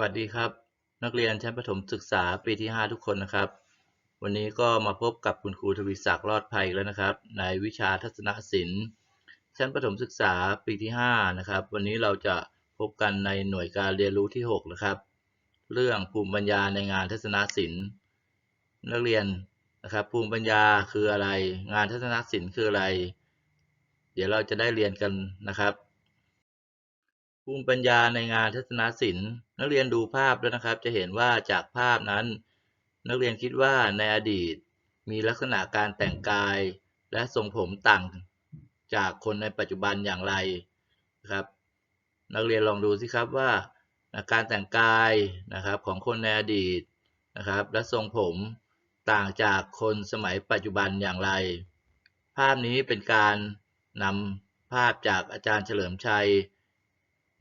วัสดีครับ นักเรียนชั้นประถมศึกษาปีที่ 5 ทุกคนนะครับ วันนี้ก็มาพบกับคุณครูทวีศักดิ์รอดภัยอีกแล้วนะครับ ในวิชาทัศนศิลป์ ชั้นประถมศึกษาปีที่ 5 นะครับ วันนี้เราจะพบกันในหน่วยการเรียนรู้ที่ 6 นะครับ เรื่องภูมิปัญญาในงานทัศนศิลป์ นักเรียนนะครับภูมิปัญญาคืออะไร งานทัศนศิลป์คืออะไร เดี๋ยวเราจะได้เรียนกันนะครับ ภูมิปัญญาในงานทัศนศิลป์ นักเรียนดูภาพแล้วนะครับ จะเห็นว่าจากภาพนั้น นักเรียนคิดว่าในอดีต มีลักษณะการแต่งกาย และทรงผมต่างจากคนในปัจจุบันอย่างไรนะครับ นักเรียนลองดูสิครับว่าการแต่งกายนะครับของคนในอดีตนะครับ และทรงผมต่างจากคนสมัยปัจจุบันอย่างไร ภาพนี้เป็นการนำภาพจากอาจารย์เฉลิมชัย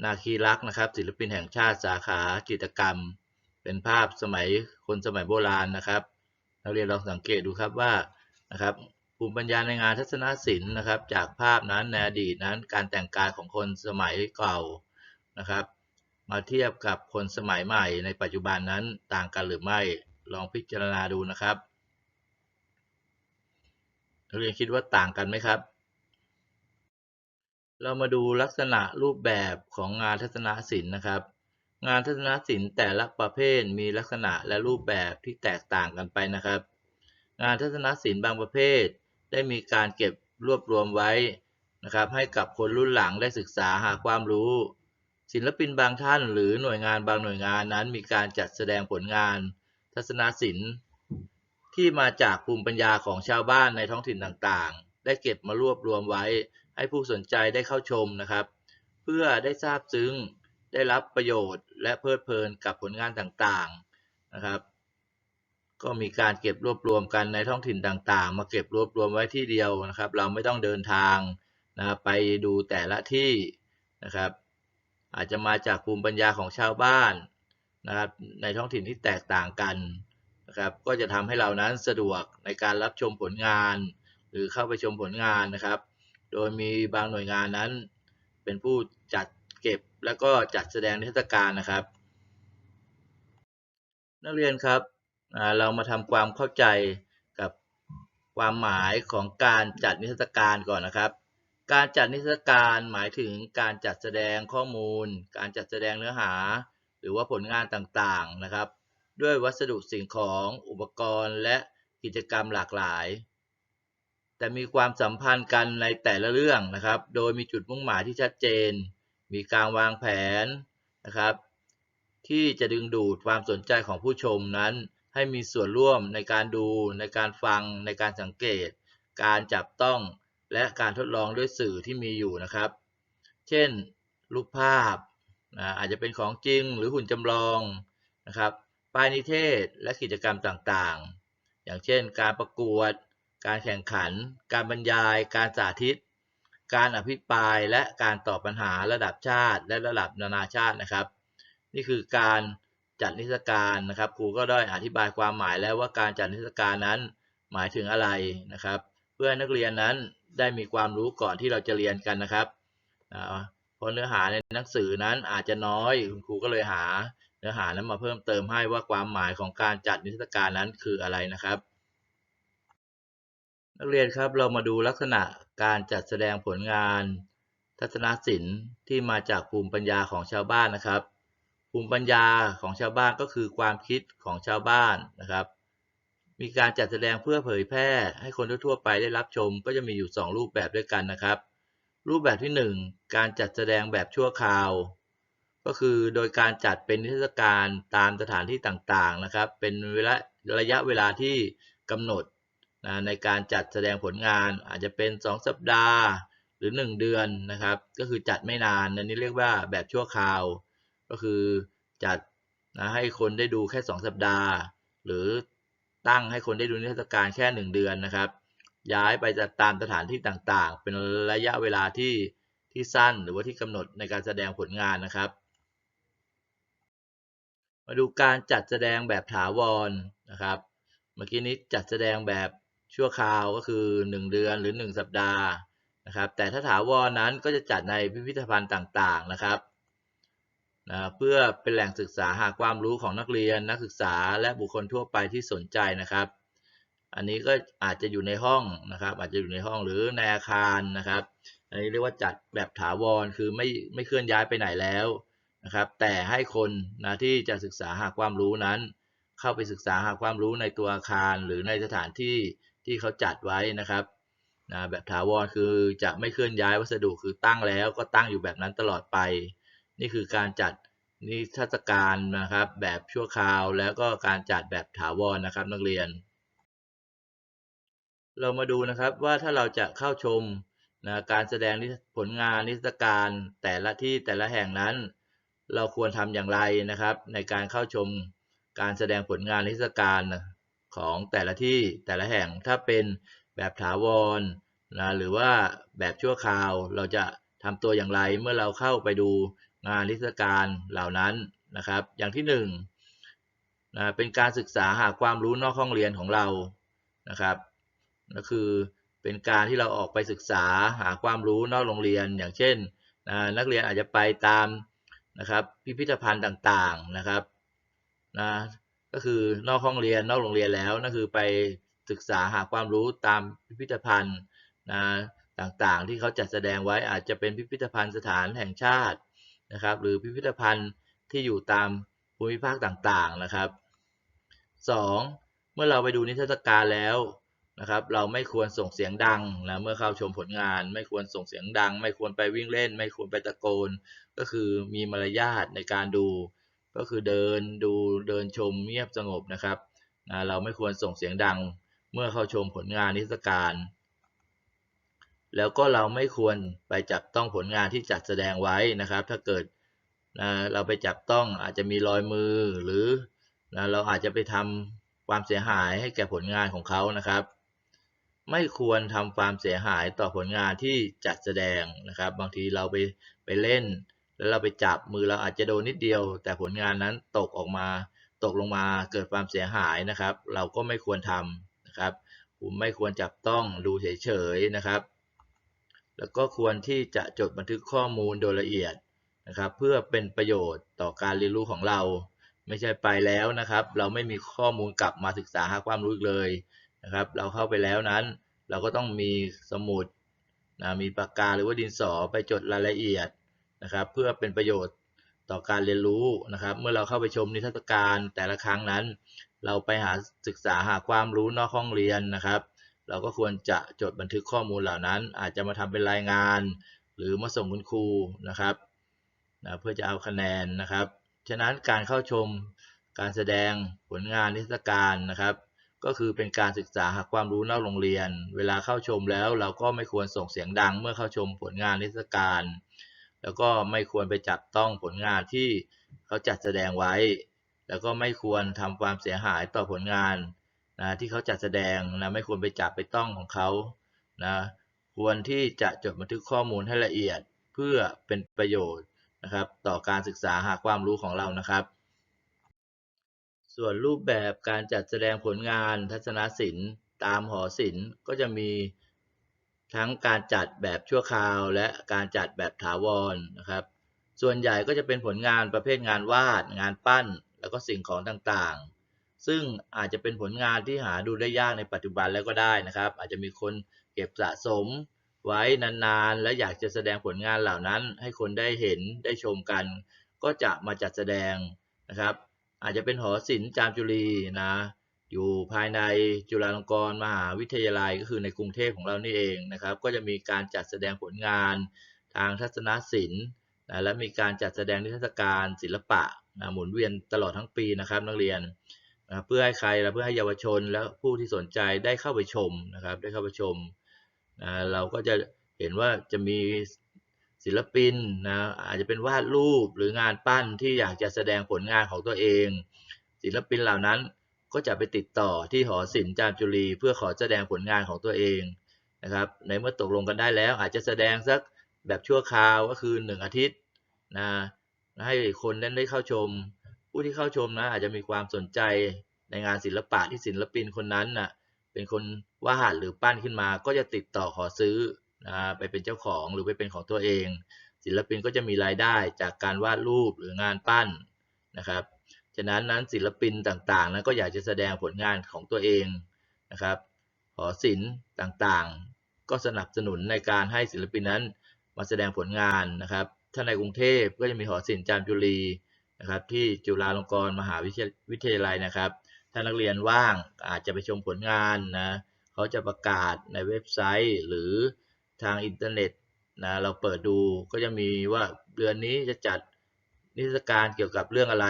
นาคีรักนะครับ ศิลปินแห่งชาติสาขาจิตรกรรม เป็นภาพสมัยคนสมัยโบราณนะครับนักเรียนลองสังเกตดูครับว่านะครับภูมิปัญญาในงานทัศนศิลป์นะครับ จากภาพนั้นในอดีตนั้นการแต่งกายของคนสมัยเก่านะครับ มาเทียบกับคนสมัยใหม่ ในปัจจุบันนั้นต่างกันหรือไม่ลองพิจารณาดูนะครับนักเรียนคิดว่าต่างกันไหมครับ เรามาดูลักษณะรูปแบบของงานทัศนศิลป์นะครับ งานทัศนศิลป์แต่ละประเภทมีลักษณะและรูปแบบที่แตกต่างกันไปนะครับ งานทัศนศิลป์บางประเภท ได้มีการเก็บรวบรวมไว้นะครับ ให้กับคนรุ่นหลังได้ศึกษาหาความรู้ ศิลปินบางท่านหรือหน่วยงานบางหน่วยงานนั้น มีการจัดแสดงผลงาน ทัศนศิลป์ ที่มาจากภูมิปัญญาของชาวบ้านในท้องถิ่นต่างๆ ได้เก็บมารวบรวมไว้ ให้ผู้สนใจได้เข้าชมนะครับ เพื่อได้ทราบซึ้งได้รับประโยชน์ และเพลิดเพลินกับผลงานต่างๆนะครับ ก็มีการเก็บรวบรวมกันในท้องถิ่นต่างๆ มาเก็บรวบรวมไว้ที่เดียวนะครับ เราไม่ต้องเดินทางนะไปดูแต่ละที่นะครับ อาจจะมาจากภูมิปัญญาของชาวบ้านนะครับในท้องถิ่นที่แตกต่างกันนะครับก็จะทำให้เรานั้นสะดวกในการรับชมผลงาน หรือเข้าไปชมผลงานนะครับ โดยมีบางหน่วยงานนั้น เป็นผู้จัดเก็บแล้วก็จัดแสดงนิทรรศการนะครับ นักเรียนครับเรามาทำความเข้าใจกับความหมายของการจัดนิทรรศการก่อนนะครับ การจัดนิทรรศการหมายถึงการจัดแสดงข้อมูล การจัดแสดงเนื้อหา หรือว่าผลงานต่างๆนะครับ ด้วยวัสดุสิ่งของอุปกรณ์และกิจกรรมหลากหลาย แต่มีความสัมพันธ์กันในแต่ละเรื่องนะครับ โดยมีจุดมุ่งหมายที่ชัดเจน มีการวางแผนนะครับ ที่จะดึงดูดความสนใจของผู้ชมนั้น ให้มีส่วนร่วมในการดู ในการฟัง ในการสังเกต การจับต้อง และการทดลองด้วยสื่อที่มีอยู่นะครับ เช่น รูปภาพอาจจะเป็นของจริงหรือหุ่นจำลองนะครับ ป้ายนิเทศและกิจกรรมต่างๆ อย่างเช่น การประกวด การแข่งขัน การบรรยาย การสาธิต การอภิปรายและการตอบปัญหาระดับชาติ และระดับนานาชาตินะครับ นี่คือการจัดนิทรรศการนะครับ ครูก็ได้อธิบายความหมายแล้วว่าการจัดนิทรรศการนั้นหมายถึงอะไรนะครับ เพื่อนักเรียนนั้นได้มีความรู้ก่อนที่เราจะเรียนกันนะครับเพราะเนื้อหาในหนังสือนั้นอาจจะน้อยคุณครูก็เลยหาเนื้อหานั้นมาเพิ่มเติมให้ว่าความหมายของการจัดนิทรรศการนั้นคืออะไรนะครับ นักเรียนครับเรามาดูลักษณะการจัดแสดงผลงาน ทัศนศิลป์ที่มาจากภูมิปัญญาของชาวบ้านนะครับ ภูมิปัญญาของชาวบ้านก็คือความคิดของชาวบ้านนะครับ มีการจัดแสดงเพื่อเผยแพร่ ให้คนทั่วไปได้รับชม ก็จะมีอยู่ 2 รูปแบบด้วยกันนะครับ รูปแบบที่ 1 การจัดแสดงแบบชั่วคราว ก็คือโดยการจัดเป็นนิทรรศการตามสถานที่ต่างๆนะครับ เป็นเวลาระยะเวลาที่กำหนด นะในการจัดแสดงผลงานอาจจะเป็น 2 สัปดาห์หรือ 1 เดือนนะครับ ก็คือจัดไม่นานนันนี้เรียกว่าแบบชั่วคราว ก็คือจัดนะให้คนได้ดูแค่ 2 สัปดาห์ หรือตั้งให้คนได้ดูนิทรรศการแค่ 1 เดือนนะครับ ย้ายไปจัดตามสถานที่ต่างๆ เป็นระยะเวลาที่ที่สั้นหรือว่าที่กำหนดในการแสดงผลงานนะครับ มาดูการจัดแสดงแบบถาวรนะครับ เมื่อกี้นี้จัดแสดงแบบ ชั่วคราวก็คือ 1 เดือนหรือ 1 สัปดาห์นะครับ แต่ถ้าถาวรนั้นก็จะจัดในพิพิธภัณฑ์ต่างๆนะครับนะเพื่อเป็นแหล่งศึกษาหาความรู้ของนักเรียนนักศึกษาและบุคคลทั่วไปที่สนใจนะครับ อันนี้ก็อาจจะอยู่ในห้องนะครับ อาจจะอยู่ในห้องหรือในอาคารนะครับ อันนี้เรียกว่าจัดแบบถาวรคือไม่ไม่เคลื่อนย้ายไปไหนแล้วนะครับ แต่ให้คนนะที่จะศึกษาหาความรู้นั้น เข้าไปศึกษาหาความรู้ในตัวอาคารหรือในสถานที่ ที่เขาจัดไว้นะครับนะแบบถาวรคือจะไม่เคลื่อนย้ายวัสดุคือตั้งแล้วก็ตั้งอยู่แบบนั้นตลอดไป นี่คือการจัดนิทรรศการนะครับ แบบชั่วคราวแล้วก็การจัดแบบถาวรนะครับนักเรียน เรามาดูนะครับว่าถ้าเราจะเข้าชมนะการแสดงผลงานนิทรรศการแต่ละที่แต่ละแห่งนั้น เราควรทำอย่างไรนะครับ ในการเข้าชมการแสดงผลงานนิทรรศการ ของแต่ละที่แต่ละแห่งถ้าเป็นแบบถาวรนะหรือว่าแบบชั่วคราวเราจะทำตัวอย่างไรเมื่อเราเข้าไปดูงานนิทรรศการเหล่านั้นนะครับ อย่างที่หนึ่งนะเป็นการศึกษาหาความรู้นอกห้องเรียนของเรานะครับก็คือเป็นการที่เราออกไปศึกษาหาความรู้นอกโรงเรียน อย่างเช่นนะนักเรียนอาจจะไปตามนะครับพิพิธภัณฑ์ต่างๆนะครับนะ ก็คือนอกห้องเรียนนอกโรงเรียนแล้วนั่นคือไปศึกษาหาความรู้ตามพิพิธภัณฑ์นะต่างๆ ที่เขาจัดแสดงไว้อาจจะเป็นพิพิธภัณฑ์สถานแห่งชาตินะครับ หรือพิพิธภัณฑ์ที่อยู่ตามภูมิภาคต่างๆนะครับ 2. เมื่อเราไปดูนิทรรศการแล้วนะครับ เราไม่ควรส่งเสียงดังนะเมื่อเข้าชมผลงาน ไม่ควรส่งเสียงดัง ไม่ควรไปวิ่งเล่น ไม่ควรไปตะโกน ก็คือมีมารยาทในการดู ก็คือเดินดูเดินชมเงียบสงบนะครับนะเราไม่ควรส่งเสียงดังเมื่อเข้าชมผลงานนิทรรศการ แล้วก็เราไม่ควรไปจับต้องผลงานที่จัดแสดงไว้นะครับ ถ้าเกิดนะเราไปจับต้องอาจจะมีรอยมือหรือนะเราอาจจะไปทำความเสียหายให้แก่ผลงานของเขานะครับ ไม่ควรทำความเสียหายต่อผลงานที่จัดแสดงนะครับ บางทีเราไปไปเล่น แล้วเราไปจับมือเราอาจจะโดนนิดเดียว แต่ผลงานนั้นตกออกมาตกลงมาเกิดความเสียหายนะครับ เราก็ไม่ควรทำนะครับผมไม่ควรจับต้องดูเฉยๆนะครับ แล้วก็ควรที่จะจดบันทึกข้อมูลโดยละเอียดนะครับ เพื่อเป็นประโยชน์ต่อการเรียนรู้ของเรา ไม่ใช่ไปแล้วนะครับ เราไม่มีข้อมูลกลับมาศึกษาหาความรู้เลยนะครับ เราเข้าไปแล้วนั้น เราก็ต้องมีสมุดนะมีปากกาหรือว่าดินสอไปจดรายละเอียด นะครับ เพื่อเป็นประโยชน์ต่อการเรียนรู้นะครับ เมื่อเราเข้าไปชมนิทรรศการแต่ละครั้งนั้น เราไปหาศึกษาหาความรู้นอกห้องเรียนนะครับ เราก็ควรจะจดบันทึกข้อมูลเหล่านั้น อาจจะมาทำเป็นรายงาน หรือมาส่งคุณครูนะครับนะเพื่อจะเอาคะแนนนะครับ ฉะนั้นการเข้าชมการแสดงผลงานนิทรรศการนะครับ ก็คือเป็นการศึกษาหาความรู้นอกโรงเรียน เวลาเข้าชมแล้วเราก็ไม่ควรส่งเสียงดัง เมื่อเข้าชมผลงานนิทรรศการ แล้วก็ไม่ควรไปจับต้องผลงานที่เขาจัดแสดงไว้ แล้วก็ไม่ควรทำความเสียหายต่อผลงานนะที่เขาจัดแสดงนะไม่ควรไปจับไปต้องของเขานะควรที่จะจดบันทึกข้อมูลให้ละเอียดเพื่อเป็นประโยชน์นะครับ ต่อการศึกษาหาความรู้ของเรานะครับ ส่วนรูปแบบการจัดแสดงผลงานทัศนศิลป์ ตามหอศิลป์ก็จะมี ทั้งการจัดแบบชั่วคราวและการจัดแบบถาวรนะครับ ส่วนใหญ่ก็จะเป็นผลงานประเภทงานวาด งานปั้น แล้วก็สิ่งของต่างๆ ซึ่งอาจจะเป็นผลงานที่หาดูได้ยากในปัจจุบันแล้วก็ได้นะครับ อาจจะมีคนเก็บสะสมไว้นานๆ และอยากจะแสดงผลงานเหล่านั้นให้คนได้เห็นได้ชมกัน ก็จะมาจัดแสดงนะครับ อาจจะเป็นหอศิลป์จามจุรีนะ อยู่ภายในจุฬาลงกรณ์มหาวิทยาลัยก็คือในกรุงเทพของเรานี่เองนะครับ ก็จะมีการจัดแสดงผลงานทางทัศนศิลป์นะและมีการจัดแสดงนิทรรศการศิลปะนะหมุนเวียนตลอดทั้งปีนะครับนักเรียนนะเพื่อให้ใครและเพื่อให้เยาวชนและผู้ที่สนใจได้เข้าไปชมนะครับ ได้เข้าไปชมนะเราก็จะเห็นว่าจะมีศิลปินนะอาจจะเป็นวาดรูปหรืองานปั้นที่อยากจะแสดงผลงานของตัวเอง ศิลปินเหล่านั้น ก็จะไปติดต่อที่หอศิลป์จามจุรีเพื่อขอแสดงผลงานของตัวเองนะครับ ในเมื่อตกลงกันได้แล้ว อาจจะแสดงสักแบบชั่วคราวก็คือ 1 อาทิตย์นะให้คนนั้นได้เข้าชม ผู้ที่เข้าชมนะอาจจะมีความสนใจในงานศิลปะที่ศิลปินคนนั้นนะเป็นคนวาดหรือปั้นขึ้นมา ก็จะติดต่อขอซื้อนะไปเป็นเจ้าของหรือไปเป็นของตัวเอง ศิลปินก็จะมีรายได้จากการวาดรูปหรืองานปั้นนะครับ ฉะนั้นนั้นศิลปินต่างๆนั้นก็อยากจะแสดงผลงานของตัวเองนะครับ หอศิลป์ต่างๆ ก็สนับสนุนในการให้ศิลปินนั้นมาแสดงผลงานนะครับ ถ้าในกรุงเทพก็จะมีหอศิลป์จามจุรีนะครับที่จุฬาลงกรณ์มหาวิทยาลัยนะครับ ถ้านักเรียนว่างอาจจะไปชมผลงานนะเขาจะประกาศในเว็บไซต์ หรือทางอินเทอร์เน็ตนะเราเปิดดูก็จะมีว่าเดือนนี้จะจัด นิทรรศการเกี่ยวกับเรื่องอะไร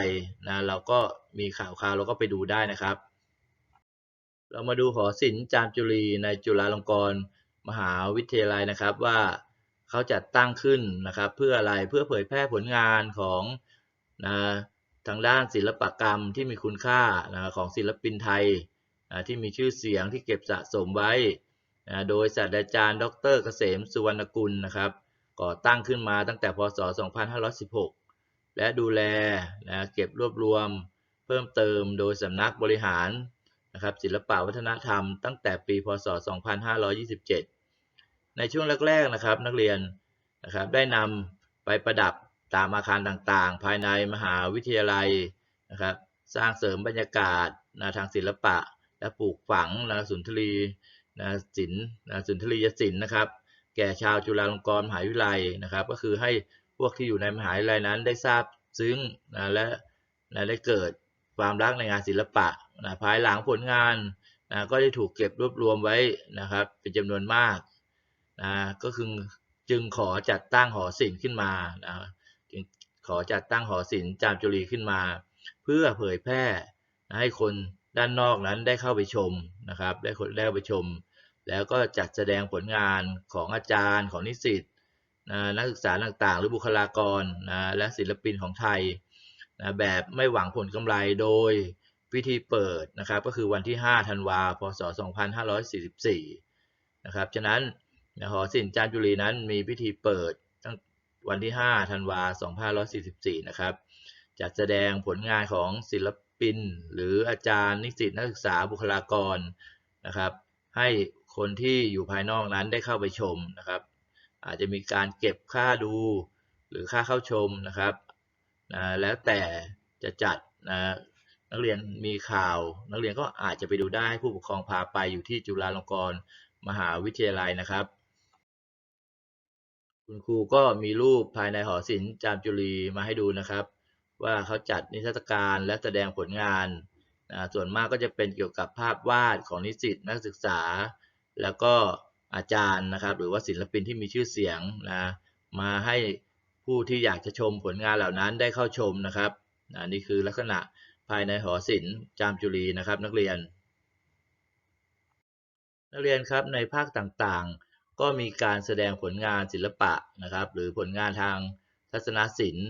นะเราก็มีข่าวคราวเราก็ไปดูได้นะครับ เรามาดูหอศิลป์จามจุรีในจุฬาลงกรณ์มหาวิทยาลัยนะครับว่าเขาจัดตั้งขึ้นนะครับ เพื่ออะไรเพื่อเผยแพร่ผลงานของนะทางด้านศิลปกรรมที่มีคุณค่านะของศิลปินไทยนะที่มีชื่อเสียงที่เก็บสะสมไว้นะโดยศาสตราจารย์ ดรเกษมสุวรรณกุลนะครับก่อตั้งขึ้นมาตั้งแต่พศ 2516 และดูแลนะเก็บรวบรวมเพิ่มเติมโดยสำนักบริหารนะครับศิลปวัฒนธรรมตั้งแต่ปีพศ 2527 ในช่วงแรกๆนะครับนักเรียนนะครับได้นำไปประดับตามอาคารต่างๆ ภายในมหาวิทยาลัยนะครับสร้างเสริมบรรยากาศนะทางศิลปะ และปลูกฝังนะสุนทรีนะศิลป์นะสุนทรียศิลป์นะครับ แก่ชาวจุฬาลงกรณ์มหาวิทยาลัยนะครับ ก็คือให้ วกที่อยู่ในมหาวิทยาลัยนั้นได้ทราบซึ้งนะและนะได้เกิดความรักในงานศิลปะนะภายหลังผลงานนะก็ได้ถูกเก็บรวบรวมไว้นะครับ เป็นจำนวนมากนะก็คือจึงขอจัดตั้งหอศิลป์ขึ้นมานะจึงขอจัดตั้งหอศิลป์จามจุรีขึ้นมา เพื่อเผยแพร่นะให้คนด้านนอกนั้นได้เข้าไปชมนะครับ ได้คนได้ไปชม แล้วก็จัดแสดงผลงานของอาจารย์ของนิสิต นักศึกษาต่างๆ หรือบุคลากรนะและศิลปินของไทยนะแบบไม่หวังผลกำไรโดยพิธีเปิดนะครับก็คือวันที่ 5 ธันวาพศ 2544 นะครับฉะนั้นนะหอศิลป์จามจุรีนั้นมีพิธีเปิดตั้งวันที่ 5 ธันวา 2544 นะครับจัดแสดงผลงานของศิลปิน หรืออาจารย์นิสิตนักศึกษาบุคลากรนะครับ ให้คนที่อยู่ภายนอกนั้นได้เข้าไปชมนะครับ อาจจะมีการเก็บค่าดูหรือค่าเข้าชมนะครับนะแล้วแต่จะจัดนะนักเรียนมีข่าว นักเรียนก็อาจจะไปดูได้ให้ผู้ปกครองพาไปอยู่ที่จุฬาลงกรณ์มหาวิทยาลัยนะครับ คุณครูก็มีรูปภายในหอศิลป์จามจุรีมาให้ดูนะครับ ว่าเขาจัดนิทรรศการและแสดงผลงานนะส่วนมากก็จะเป็นเกี่ยวกับภาพวาดของนิสิตนักศึกษา แล้วก็ อาจารย์นะครับ หรือว่าศิลปินที่มีชื่อเสียงนะมาให้ผู้ที่อยากจะชมผลงานเหล่านั้นได้เข้าชมนะครับนะนี่คือลักษณะภายในหอศิลป์จามจุรีนะครับ นักเรียน นักเรียนครับในภาคต่างๆ ก็มีการแสดงผลงานศิลปะนะครับ หรือผลงานทางทัศนศิลป์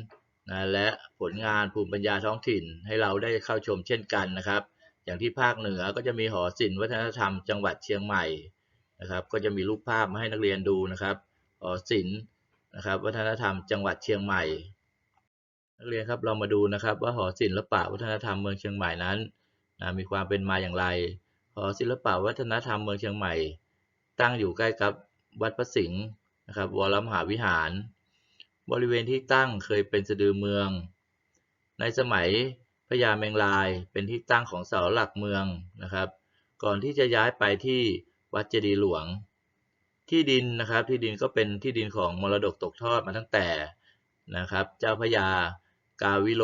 นะและผลงานภูมิปัญญาท้องถิ่นให้เราได้เข้าชมเช่นกันนะครับ อย่างที่ภาคเหนือก็จะมีหอศิลป์วัฒนธรรมจังหวัดเชียงใหม่ นะครับ ก็จะมีรูปภาพมาให้นักเรียนดูนะครับหอศิลป์นะครับ วัฒนธรรมจังหวัดเชียงใหม่ นักเรียนครับเรามาดูนะครับ ว่าหอศิลปะวัฒนธรรมเมืองเชียงใหม่นั้นนะมีความเป็นมาอย่างไร หอศิลปะวัฒนธรรมเมืองเชียงใหม่ ตั้งอยู่ใกล้กับวัดพระสิงห์นะครับวรมหาวิหาร บริเวณที่ตั้งเคยเป็นสะดือเมือง ในสมัยพญาเมงลายเป็นที่ตั้งของเสาหลักเมืองนะครับ ก่อนที่จะย้ายไปที่ วัดเจดีย์หลวง ที่ดินนะครับที่ดินก็เป็นที่ดินของมรดกตกทอดมาตั้งแต่นะครับ เจ้าพญากาวิโล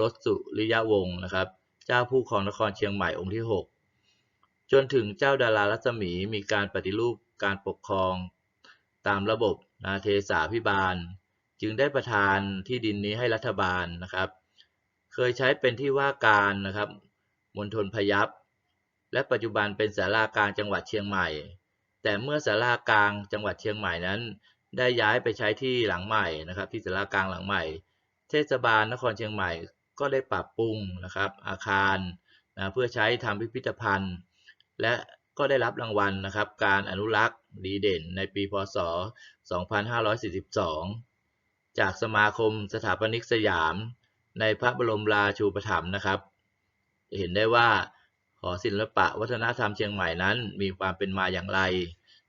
รสสุริยวงศ์นะครับ เจ้าผู้ครองนครเชียงใหม่องค์ที่ 6 จนถึงเจ้าดารารัศมีมีการปฏิรูปการปกครองตามระบบนาเทศาพิบาล จึงได้ประทานที่ดินนี้ให้รัฐบาลนะครับ เคยใช้เป็นที่ว่าการนะครับมณฑลพยัพ และปัจจุบันเป็นศาลากลางจังหวัดเชียงใหม่ แต่เมื่อศาลากลางจังหวัดเชียงใหม่นั้น ได้ย้ายไปใช้ที่หลังใหม่นะครับ ที่ศาลากลางหลังใหม่ เทศบาลนครเชียงใหม่ก็ได้ปรับปรุงนะครับ อาคารนะเพื่อใช้ทำพิพิธภัณฑ์ และก็ได้รับรางวัลนะครับ การอนุรักษ์ดีเด่นในปีพศ 2542 จากสมาคมสถาปนิกสยาม ในพระบรมราชูปถัมภ์นะครับจะเห็นได้ว่า หอศิลปะวัฒนธรรมเชียงใหม่นั้น มีความเป็นมาอย่างไร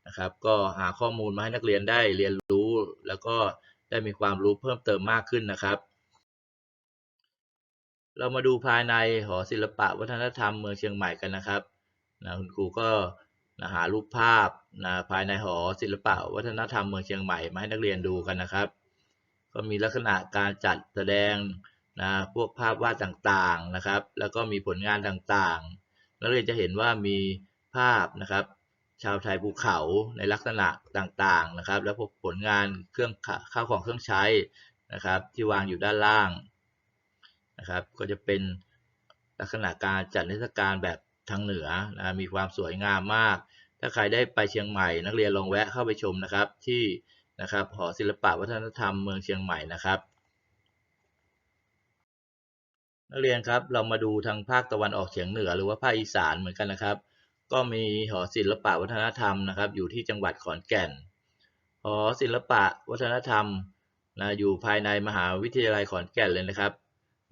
นะครับ ก็หาข้อมูลมาให้นักเรียนได้เรียนรู้ แล้วก็ได้มีความรู้เพิ่มเติมมากขึ้นนะครับ เรามาดูภายในหอศิลปะวัฒนธรรมเมืองเชียงใหม่กันนะครับนะคุณครูก็นะหารูปภาพนะภายในหอศิลปะวัฒนธรรมเมืองเชียงใหม่มาให้นักเรียนดูกันนะครับ ก็มีลักษณะการจัดแสดงนะพวกภาพวาดต่างๆนะครับ แล้วก็มีผลงานต่างๆ กเรียจะเห็นว่ามีภาพนะครับ ชาวไทยภูเขาในลักษณะต่างๆนะครับ แล้วพวกผลงานเครื่องข้าวของเครื่องใช้นะครับ ที่วางอยู่ด้านล่างนะครับ ก็จะเป็นลักษณะการจัดนิทรรศการแบบทางเหนือนะมีความสวยงามมาก ถ้าใครได้ไปเชียงใหม่นักเรียนลองแวะเข้าไปชมนะครับที่นะครับหอศิลปะวัฒนธรรมเมืองเชียงใหม่นะครับ นักเรียนครับเรามาดูทางภาคตะวันออกเฉียงเหนือหรือว่าภาคอีสานเหมือนกันนะครับ ก็มีหอศิลปะวัฒนธรรมนะครับ อยู่ที่จังหวัดขอนแก่น หอศิลปะวัฒนธรรมนะอยู่ภายในมหาวิทยาลัยขอนแก่นเลยนะครับ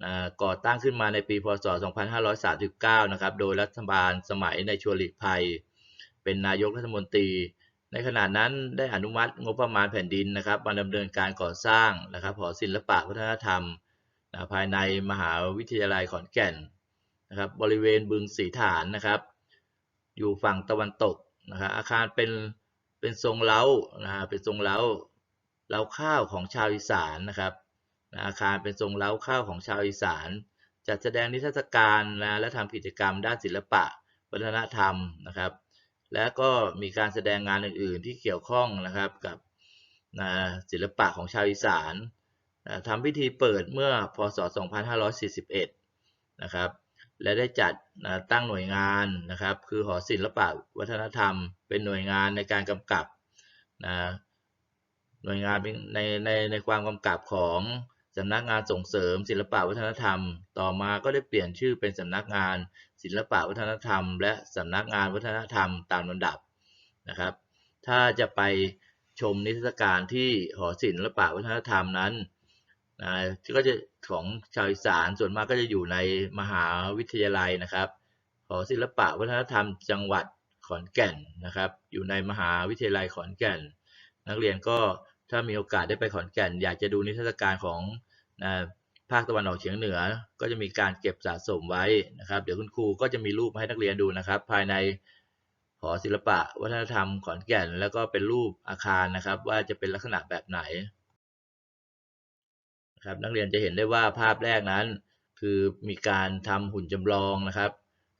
นะก่อตั้งขึ้นมาในปีพศ 2539 นะครับ โดยรัฐบาลสมัยในชวนหลีกภัย เป็นนายกรัฐมนตรี ในขณะนั้นได้อนุมัติงบประมาณแผ่นดินนะครับมาดำเนินการก่อสร้างนะครับหอศิลปะวัฒนธรรม ภายในมหาวิทยาลัยขอนแก่นนะครับบริเวณบึงสีฐานนะครับ อยู่ฝั่งตะวันตกนะครับอาคารเป็นเป็นทรงเล้านะฮะเป็นทรงเล้าเล้าข้าวของชาวอีสานนะครับอาคารเป็นทรงเล้าข้าวของชาวอีสาน จัดแสดงนิทรรศการนะและทำกิจกรรมด้านศิลปะ วัฒนธรรมนะครับ และก็มีการแสดงงานอื่น ๆ ที่เกี่ยวข้องนะครับกับนะศิลปะของชาวอีสาน ทำพิธีเปิดเมื่อพศ 2541 นะครับ และได้จัดตั้งหน่วยงานนะครับ คือหอศิลปะวัฒนธรรม เป็นหน่วยงานในการกำกับนะหน่วยงานในในในความกำกับของสำนักงานส่งเสริม ศิลปะวัฒนธรรม ต่อมาก็ได้เปลี่ยนชื่อเป็นสำนักงานศิลปะวัฒนธรรม และสำนักงานวัฒนธรรมตามลำดับนะครับ ถ้าจะไปชมนิทรรศการที่หอศิลปะวัฒนธรรมนั้น นะก็จะของชาวอีสานส่วนมากก็จะอยู่ในมหาวิทยาลัยนะครับหอศิลปะวัฒนธรรมจังหวัดขอนแก่นนะครับ อยู่ในมหาวิทยาลัยขอนแก่น นักเรียนก็ถ้ามีโอกาสได้ไปขอนแก่น อยากจะดูนิทรรศการของนะภาคตะวันออกเฉียงเหนือ ก็จะมีการเก็บสะสมไว้นะครับ เดี๋ยวคุณครูก็จะมีรูปให้นักเรียนดูนะครับ ภายในหอศิลปะ วัฒนธรรมขอนแก่น แล้วก็เป็นรูปอาคารนะครับ ว่าจะเป็นลักษณะแบบไหน นะครับนักเรียนจะเห็นได้ว่าภาพแรกนั้น คือมีการทำหุ่นจำลองนะครับ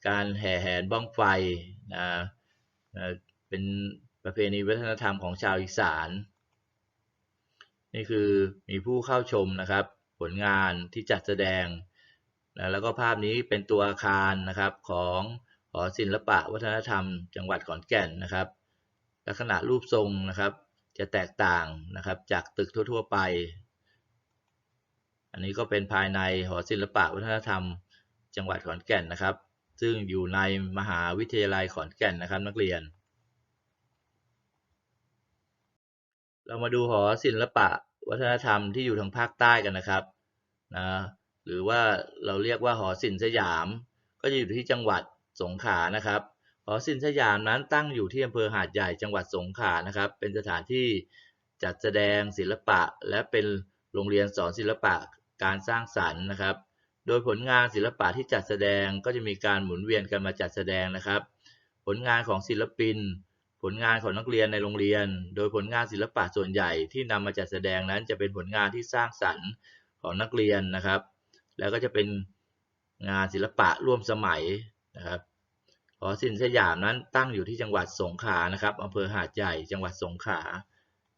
การแห่แหนบ้องไฟนะเป็นประเพณีวัฒนธรรมของชาวอีสาน นี่คือมีผู้เข้าชมนะครับ ผลงานที่จัดแสดงนะแล้วก็ภาพนี้เป็นตัวอาคารนะครับของหอศิลปะวัฒนธรรม จังหวัดขอนแก่นนะครับ ลักษณะรูปทรงนะครับ จะแตกต่างนะครับจากตึกทั่ว ๆ ไป อันนี้ก็เป็นภายในหอศิลปะวัฒนธรรม จังหวัดขอนแก่นนะครับ ซึ่งอยู่ในมหาวิทยาลัยขอนแก่นนะครับนักเรียน เรามาดูหอศิลปะวัฒนธรรมที่อยู่ทางภาคใต้กันนะครับนะหรือว่าเราเรียกว่าหอศิลป์สยาม ก็จะอยู่ที่จังหวัดสงขลานะครับหอศิลป์สยามนั้นตั้งอยู่ที่อำเภอหาดใหญ่จังหวัดสงขลานะครับ เป็นสถานที่จัดแสดงศิลปะและเป็นโรงเรียนสอนศิลปะ การสร้างสรรค์นะครับ โดยผลงานศิลปะที่จัดแสดงก็จะมีการหมุนเวียนกันมาจัดแสดงนะครับ ผลงานของศิลปิน ผลงานของนักเรียนในโรงเรียน โดยผลงานศิลปะส่วนใหญ่ที่นำมาจัดแสดงนั้น จะเป็นผลงานที่สร้างสรรค์ของนักเรียนนะครับ แล้วก็จะเป็นงานศิลปะร่วมสมัยนะครับหอศิลป์สยามนั้นตั้งอยู่ที่จังหวัดสงขลานะครับอำเภอหาดใหญ่ จังหวัดสงขลา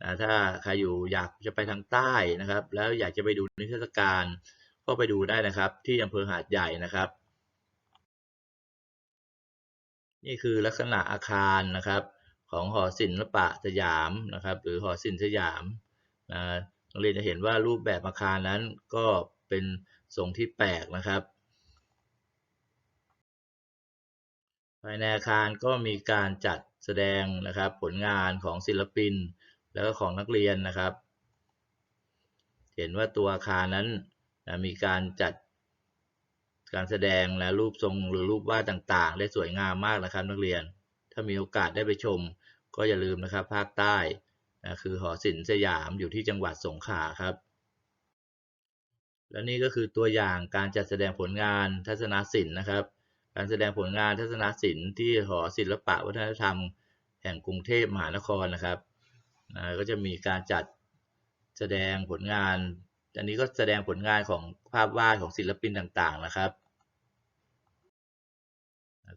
นะถ้าใครอยู่อยากจะไปทางใต้นะครับ แล้วอยากจะไปดูนิทรรศการก็ไปดูได้นะครับ ที่อำเภอหาดใหญ่นะครับ นี่คือลักษณะอาคารนะครับ ของหอศิลปะสยามนะครับ หรือหอศิลป์สยามนะนักเรียนจะเห็นว่ารูปแบบอาคารนั้นก็เป็นทรงที่แปลกนะครับ ภายในอาคารก็มีการจัดแสดงนะครับ ผลงานของศิลปิน แล้วก็ของนักเรียนนะครับ เห็นว่าตัวอาคารนั้นนะมีการจัดการแสดงและรูปทรงหรือรูปวาดต่างๆ ได้สวยงามมากนะครับ นักเรียน ถ้ามีโอกาสได้ไปชม ก็อย่าลืมนะครับ ภาคใต้นะคือหอศิลป์สยามอยู่ที่จังหวัดสงขลาครับ และนี่ก็คือตัวอย่างการจัดแสดงผลงานทัศนศิลป์นะครับ การแสดงผลงานทัศนศิลป์ที่หอศิลปะวัฒนธรรม แห่งกรุงเทพมหานครนะครับ นะก็จะมีการจัดแสดงผลงาน อันนี้ก็แสดงผลงานของภาพวาดของศิลปินต่างๆนะครับ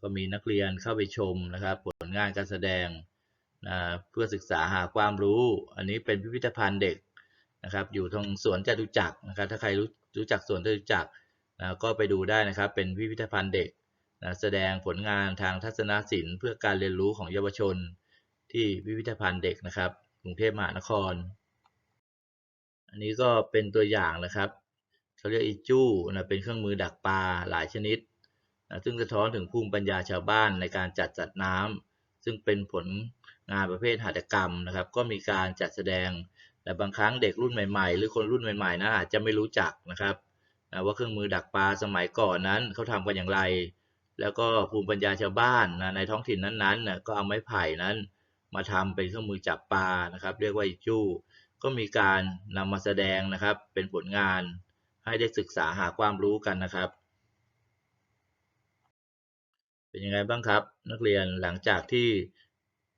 ก็มีนักเรียนเข้าไปชมนะครับ ผลงานการแสดงนะเพื่อศึกษาหาความรู้ อันนี้เป็นพิพิธภัณฑ์เด็กนะครับ อยู่ตรงสวนจตุจักรนะครับ ถ้าใครรู้รู้จักสวนจตุจักรนะก็ไปดูได้นะครับ เป็นพิพิธภัณฑ์เด็กนะแสดงผลงานทางทัศนศิลป์เพื่อการเรียนรู้ของเยาวชนที่พิพิธภัณฑ์เด็กนะครับ กรุงเทพมหานคร อันนี้ก็เป็นตัวอย่างนะครับเขาเรียกอีจู้นะเป็นเครื่องมือดักปลาหลายชนิดนะซึ่งสะท้อนถึงภูมิปัญญาชาวบ้านในการจัดจัดน้ำซึ่งเป็นผลงานประเภทหัตถกรรมนะครับ ก็มีการจัดแสดง แต่บางครั้งเด็กรุ่นใหม่ ๆ หรือคนรุ่นใหม่ๆนะอาจจะไม่รู้จักนะครับนะว่าเครื่องมือดักปลาสมัยก่อนนั้นเขาทำกันอย่างไร แล้วก็ภูมิปัญญาชาวบ้านนะในท้องถิ่นนั้นๆนะก็เอาไม้ไผ่นั้น มาทำเป็นเครื่องมือจับปลานะครับ เรียกว่าอีจู้ก็มีการนำมาแสดงนะครับ เป็นผลงานให้ได้ศึกษาหาความรู้กันนะครับ เป็นยังไงบ้างครับ นักเรียนหลังจากที่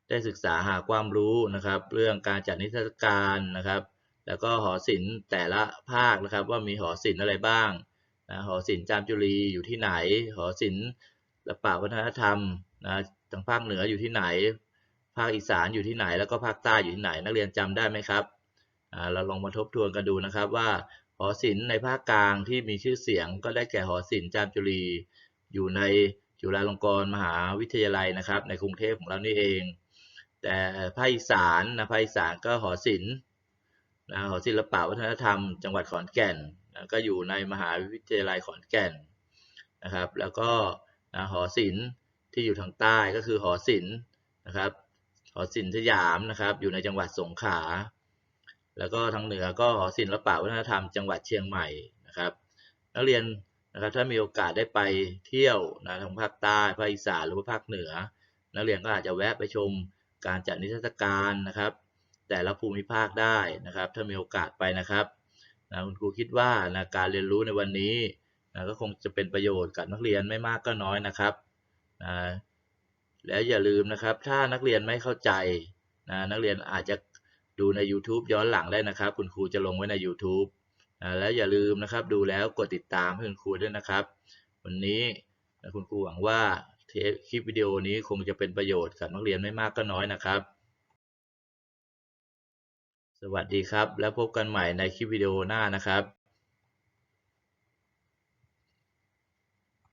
ได้ศึกษาหาความรู้นะครับ เรื่องการจัดนิทรรศการนะครับ แล้วก็หอศิลป์แต่ละภาคนะครับ ว่ามีหอศิลป์อะไรบ้างนะหอศิลป์จามจุรีอยู่ที่ไหน หอศิลป์ศิลปะวัฒนธรรมนะทางภาคเหนืออยู่ที่ไหน ภาคอีสานอยู่ที่ไหน แล้วก็ภาคใต้อยู่ที่ไหน นักเรียนจำได้ไหมครับเราลองมาทบทวนกันดูนะครับว่าหอศิลป์ในภาคกลางที่มีชื่อเสียงก็ได้แก่หอศิลป์จามจุรี อยู่ในจุฬาลงกรณ์มหาวิทยาลัยนะครับ ในกรุงเทพของเรานี่เอง แต่ภาคอีสานนะภาคอีสานก็หอศิลป์นะหอศิลปะวัฒนธรรม จังหวัดขอนแก่นนะก็อยู่ในมหาวิทยาลัยขอนแก่นนะครับ แล้วก็นะหอศิลป์ที่อยู่ทางใต้ก็คือหอศิลป์นะครับ หอศิลป์สยามนะครับ อยู่ในจังหวัดสงขลาแล้วก็ทางเหนือก็หอศิลปะวัฒนธรรมจังหวัดเชียงใหม่นะครับ นักเรียนนะครับถ้ามีโอกาสได้ไปเที่ยวนะทางภาคใต้ภาคอีสานหรือว่าภาคเหนือ นักเรียนก็อาจจะแวะไปชมการจัดนิทรรศการนะครับ แต่ละภูมิภาคได้นะครับ ถ้ามีโอกาสไปนะครับนะคุณครูคิดว่านะการเรียนรู้ในวันนี้นะก็คงจะเป็นประโยชน์กับนักเรียนไม่มากก็น้อยนะครับนะ แล้วอย่าลืมนะครับ ถ้านักเรียนไม่เข้าใจนะนักเรียนอาจจะดูใน YouTube ย้อนหลังได้นะครับ คุณครูจะลงไว้ใน YouTube แล้วอย่าลืมนะครับดูแล้วกดติดตามให้คุณครูด้วยนะครับ วันนี้คุณครูหวังว่าคลิปวิดีโอนี้คงจะเป็นประโยชน์กับนักเรียนไม่มากก็น้อยนะครับ สวัสดีครับ แล้วพบกันใหม่ในคลิปวิดีโอหน้านะครับ